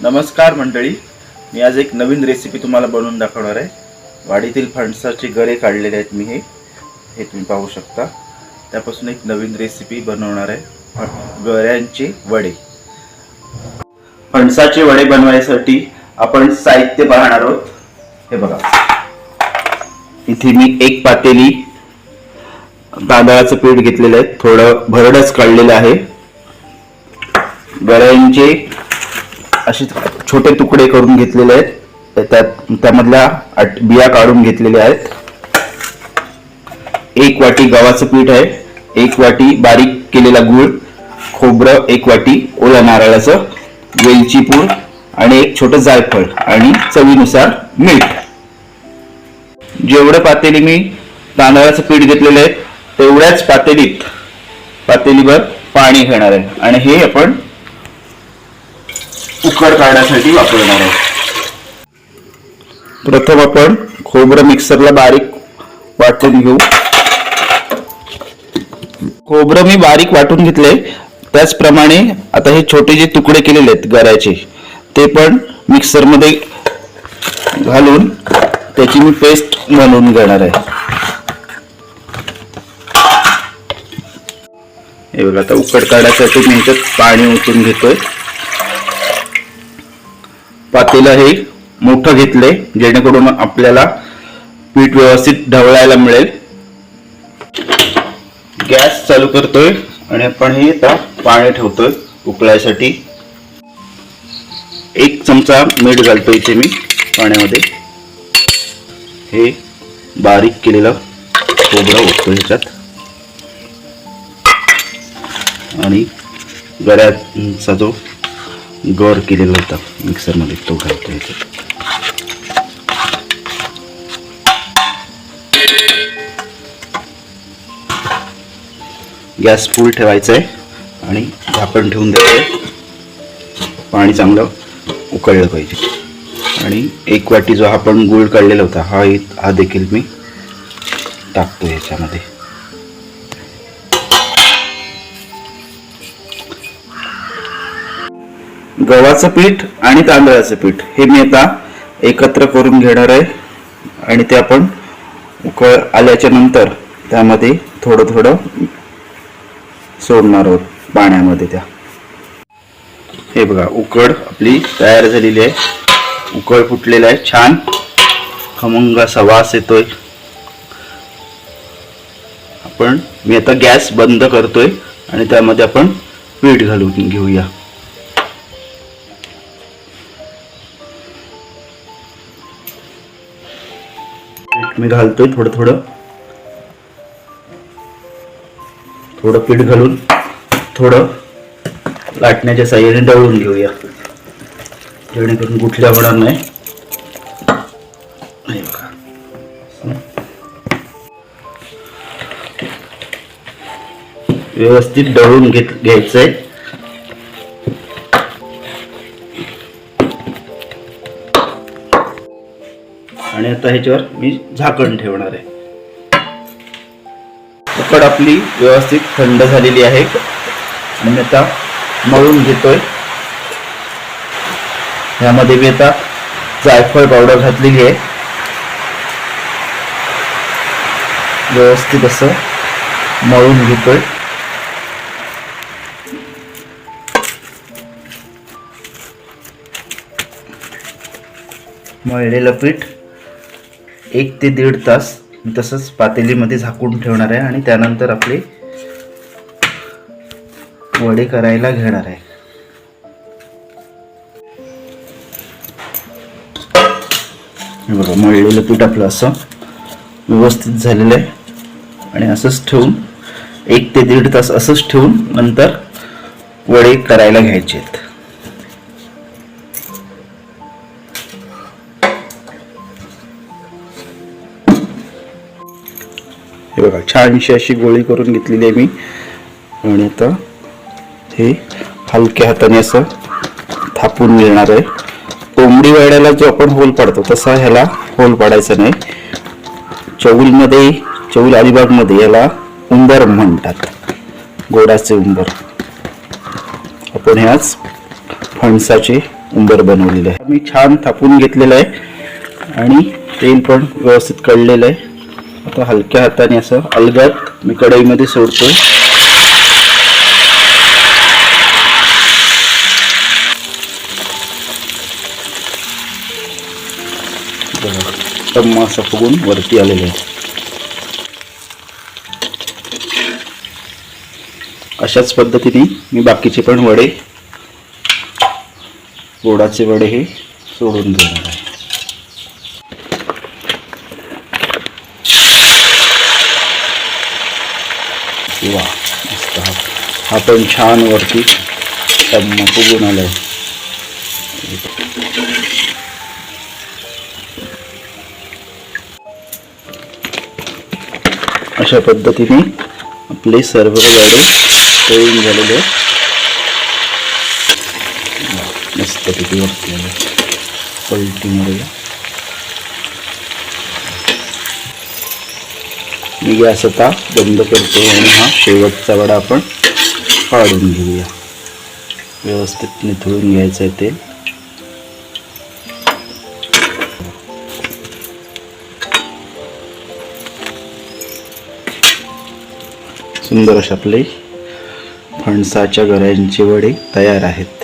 नमस्कार मंडळी. मी आज एक नवीन रेसिपी तुम्हाला बनवून दाखवणार आहे. वाडीतील फणसाचे गरे काढलेले आहेत मी हे. हे तुम्ही पाहू शकता. त्यापासून एक नवीन रेसिपी बनवणार आहे. गऱ्यांचे वडे. फणसाचे वडे बनवायसाठी आपण साहित्य पाहणार आहोत. हे बघा. इथे मी एक पातेली तांदळाचं पीठ घेतलेलं आहे. थोडं भरडच काढलेलं आहे. गळ्यांचे असे छोटे तुकडे करून घेतलेले आहेत. त्यात त्यामधल्या आट- बिया काढून घेतलेल्या आहेत. एक वाटी गव्हाचं पीठ आहे. एक वाटी बारीक केलेला गूळ. खोबरं एक वाटी ओल्या नारळाचं. वेलची पूड आणि एक छोटं जायफळ आणि चवीनुसार मीठ. जेवढं पातेली मी तांदळाचं पीठ घेतलेलं आहे तेवढ्याच पातेलीत पातेलीभर पाणी घेणार आहे. आणि हे आपण उकड काढण्यासाठी वापरणार आहे प्रथम आपण खोबरं मिक्सरला बारीक वाटून घेऊ. खोबरं मी बारीक वाटून घेतले. त्याचप्रमाणे आता हे छोटे जे तुकडे केलेले आहेत गऱ्याचे ते पण मिक्सरमध्ये घालून त्याची मी पेस्ट बनवून घेणार आहे. हे बघा आता उकड काढण्यासाठी मी ह्याच्यात पाणी ओतून घेतोय. पातेलं हे मोठं घेतलंय जेणेकरून आपल्याला पीठ व्यवस्थित ढवळायला मिळेल. गॅस चालू करतोय आणि आपण हे आता पाणी ठेवतोय उकळायसाठी. एक चमचा मीठ घालतो इथे मी पाण्यामध्ये. हे बारीक केलेलं खोबरं ओततो ह्याच्यात. आणि गऱ्याचा जो गर केलेला होता मिक्सरमध्ये तो घालतो इथे गॅस फुल ठेवायचा आहे आणि झाकण ठेवून द्यायचं आहे पाणी चांगलं उकळलं पाहिजे. आणि एक वाटी जो आपण गूळ काढलेला होता हा हा देखील मी टाकतो याच्यामध्ये. गव्हाचं पीठ आणि तांदळाचं पीठ हे मी आता एकत्र करून घेणार आहे. आणि ते आपण उकळ आल्याच्यानंतर त्यामध्ये थोडं थोडं सोडणार आहोत पाण्यामध्ये त्या. हे बघा उकड आपली तयार झालेली आहे. उकळ फुटलेला आहे छान. खमंग असा वास येतोय. आपण मी आता गॅस बंद करतोय आणि त्यामध्ये आपण पीठ घालून घेऊया. पीठ मी घालतोय थोडं थोडं. थोडं पीठ घालून थोडं लाटण्याच्या साह्याने दळून घेऊया. जेणेकरून गुठल्या होणार नाही. व्यवस्थित दळून घेत घ्यायचंय. आणि आता ह्याच्यावर मी झाकण ठेवणार आहे. पकड आपली व्यवस्थित थंड झालेली आहे. आणि आता मळून घेतोय. ह्यामध्ये मी आता जायफळ पावडर घातलेली आहे. व्यवस्थित असं मळून घेतोय. मळलेलं पीठ एक ते दीड तास तसंच पातेलीमध्ये झाकून ठेवणार आहे आणि त्यानंतर आपले वडे करायला घेणार आहे. बघा मळलेलं पीठ आपलं असं व्यवस्थित झालेलं आहे. आणि असंच ठेवून एक ते दीड तास असंच ठेवून नंतर वडे करायला घ्यायचे आहेत. हे बघा छानशी अशी गोळी करून घेतलेली आहे मी. आणि आता हे हलक्या हाताने असं थापून मिळणार आहे. कोंबडी वाड्याला जो आपण होल पाडतो तसा ह्याला होल पाडायचा नाही. चौलमध्ये चौल अलिबागमध्ये याला उंबर म्हणतात. गोडाचे उंबर आपण ह्याच फणसाचे उंबर बनवलेले आहे. मी छान थापून घेतलेलं आहे. आणि तेल पण व्यवस्थित कळलेलं आहे. आता हलक्या हाताने असं अलगद मी कढईमध्ये सोडतो बघा, असं फुगून वरती आलेलं आहे. अशाच पद्धतीने मी बाकीचे पण वडे गोडाचे वडे हे सोडून देणार आहे वा मस्त हा हा पण छान वरती टम्म फुगून आलाय. अशा पद्धतीने आपले सर्व वडे तळून झालेले मस्त किती वरती आले. पलटी मारूया. मी गॅस आता बंद करतो आणि हा शेवटचा वडा आपण काढून घेऊया. व्यवस्थित निथळून घ्यायचं आहे ते. सुंदर असे आपले फणसाच्या गऱ्यांचे वडे तयार आहेत.